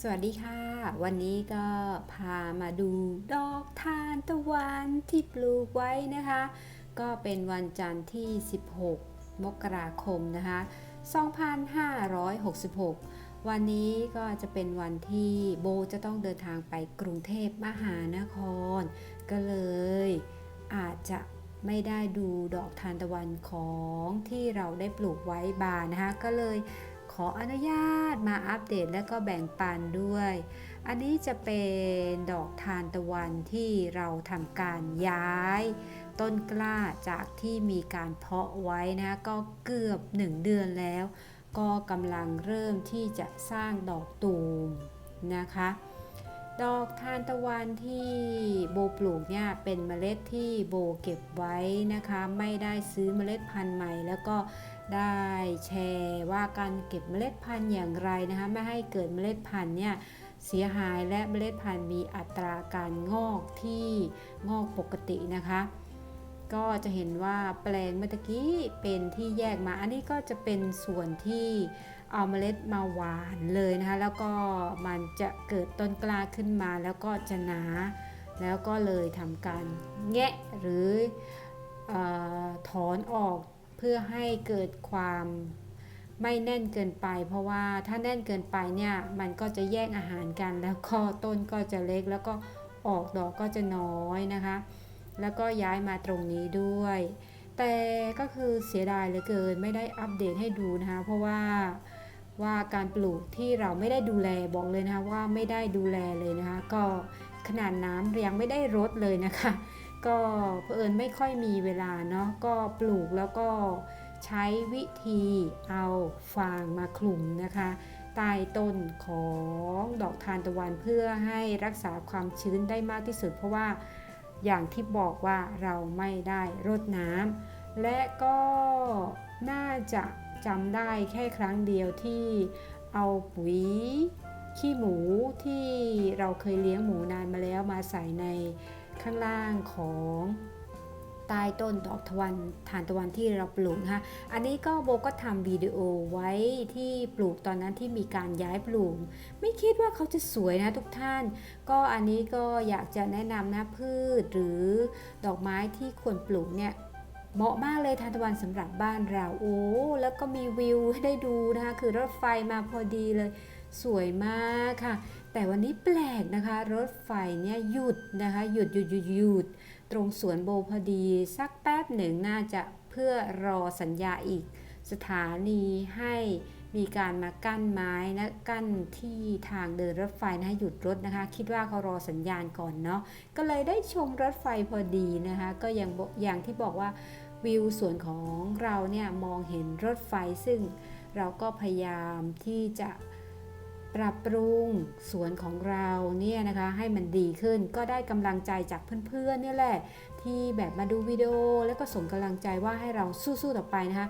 สวัสดีค่ะ วันนี้ก็พามาดูดอกทานตะวันที่ปลูกไว้นะคะ ก็เป็นวันจันทร์ที่ 16 มกราคมนะคะ 2566 วันนี้ก็จะเป็นวันที่โบจะต้องเดินทางไปกรุงเทพมหานคร ก็เลยอาจจะไม่ได้ดูดอกทานตะวันของที่เราได้ปลูกไว้บานนะคะ ก็เลย ขออนุญาตมาอัปเดตและก็แบ่งปันด้วย อันนี้จะเป็นดอกทานตะวันที่เราทำการย้าย ต้นกล้าจากที่มีการเพาะไว้นะก็เกือบ1เดือนแล้ว ก็กำลังเริ่มที่จะสร้างดอกตูมนะคะดอกทานตะวันที่โบปลูกเนี่ยเป็นเมล็ดที่โบเก็บไว้นะคะ ไม่ได้ซื้อเมล็ดพันธุ์ใหม่ แล้วก็ ได้แชร์ว่าการเก็บเมล็ดพันธุ์อย่างไรนะคะไม่ให้เกิดเมล็ดพันธุ์เนี่ยเสียหายและเมล็ดพันธุ์มีอัตราการงอกที่งอกปกตินะคะ ก็จะเห็นว่าแปลงเมื่อกี้เป็นที่แยกมา อันนี้ก็จะเป็นส่วนที่เอาเมล็ดมาหวานเลยนะคะแล้วก็มันจะเกิดต้นกล้าขึ้นมาแล้วก็จะหนา แล้วก็เลยทำการแงะหรือออถอนออก พื่อให้เกิดความไม่แน่นเกินไป เพราะว่าถ้าแน่นเกินไปเนี่ยมันก็จะแย่งอาหารกัน แล้วก็ต้นก็จะเล็กแล้วก็ออกดอกก็จะน้อยนะคะ แล้วก็ย้ายมาตรงนี้ด้วย แต่ก็คือเสียดายเหลือเกินไม่ได้อัปเดตให้ดูนะคะ เพราะว่าว่าการปลูกที่เราไม่ได้ดูแลบอกเลยนะคะว่าไม่ได้ดูแลเลยนะคะ ก็ขนาดน้ำยังไม่ได้รดเลยนะคะ ก็เผอิญไม่ค่อยมีเวลาเนาะก็ปลูกแล้วก็ใช้วิธีเอาฟางมาคลุมนะคะใต้ต้นของดอกทานตะวันเพื่อให้รักษาความชื้นได้มากที่สุด เพราะว่าอย่างที่บอกว่าเราไม่ได้รดน้ำและก็น่าจะจำได้แค่ครั้งเดียวที่เอาปุ๋ยขี้หมูที่เราเคยเลี้ยงหมูนานมาแล้วมาใส่ใน ข้างล่างของใต้ต้นดอกทวันทานตะวันที่เราปลูกนะคะอันนี้ก็โบก็ทำวิดีโอไว้ที่ปลูกตอนนั้นที่มีการย้ายปลูก ไม่คิดว่าเขาจะสวยนะทุกท่าน ก็อันนี้ก็อยากจะแนะนำนะพืชหรือดอกไม้ที่ควรปลูกเนี่ยเหมาะมากเลยทานตะวันสำหรับบ้านเราโอ้แล้วก็มีวิวให้ได้ดูนะคะ คือรถไฟมาพอดีเลย สวยมากค่ะ แต่วันนี้แปลกนะคะ รถไฟเนี่ยหยุดนะคะหยุดหยุดหยุดหยุดตรงสวนโบพอดี สักแป๊บหนึ่งน่าจะเพื่อรอสัญญาอีกสถานีให้มีการมากั้นไม้นะกั้นที่ทางเดินรถไฟนะคะหยุดรถนะคะ คิดว่าเขารอสัญญาณก่อนเนาะก็เลยได้ชมรถไฟพอดีนะคะ ก็อย่างอกอย่างที่บอกว่าวิวสวนของเราเนี่ยมองเห็นรถไฟซึ่งเราก็พยายามที่จะ ปรับปรุงสวนของเราเนี่ยนะคะให้มันดีขึ้นก็ได้กำลังใจจากเพื่อนๆเนี่ยแหละ ที่แบบมาดูวิดีโอแล้วก็ส่งกำลังใจว่าให้เราสู้ๆต่อไปนะคะ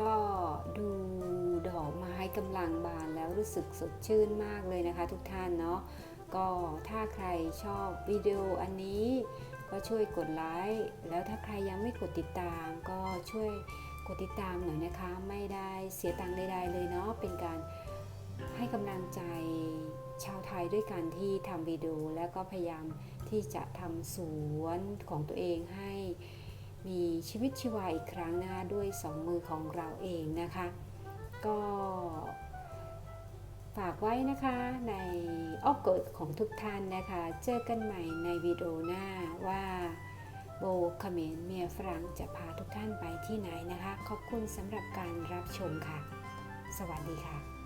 ก็ดูดอกไม้กำลังบานแล้วรู้สึกสดชื่นมากเลยนะคะ ทุกท่านเนาะก็ถ้าใครชอบวิดีโออันนี้ ก็ช่วยกดไลค์แล้วถ้าใครยังไม่กดติดตาม ก็ช่วยกดติดตามหน่อยนะคะ ไม่ได้เสียตังค์ใดๆเลยเนาะเป็นการให้กำลังใจชาวไทยด้วยกันที่ทำวิดีโอแล้วก็พยายามที่จะทำสวนของตัวเองให้ มีชีวิตชีวาอีกครั้งนะคะด้วยสองมือของเราเองนะคะ ก็ฝากไว้นะคะในอ้อมกอดของทุกท่านนะคะ เจอกันใหม่ในวิดีโอหน้าว่าโบเขมรเมียฝรั่งจะพาทุกท่านไปที่ไหนนะคะ ขอบคุณสำหรับการรับชมค่ะ สวัสดีค่ะ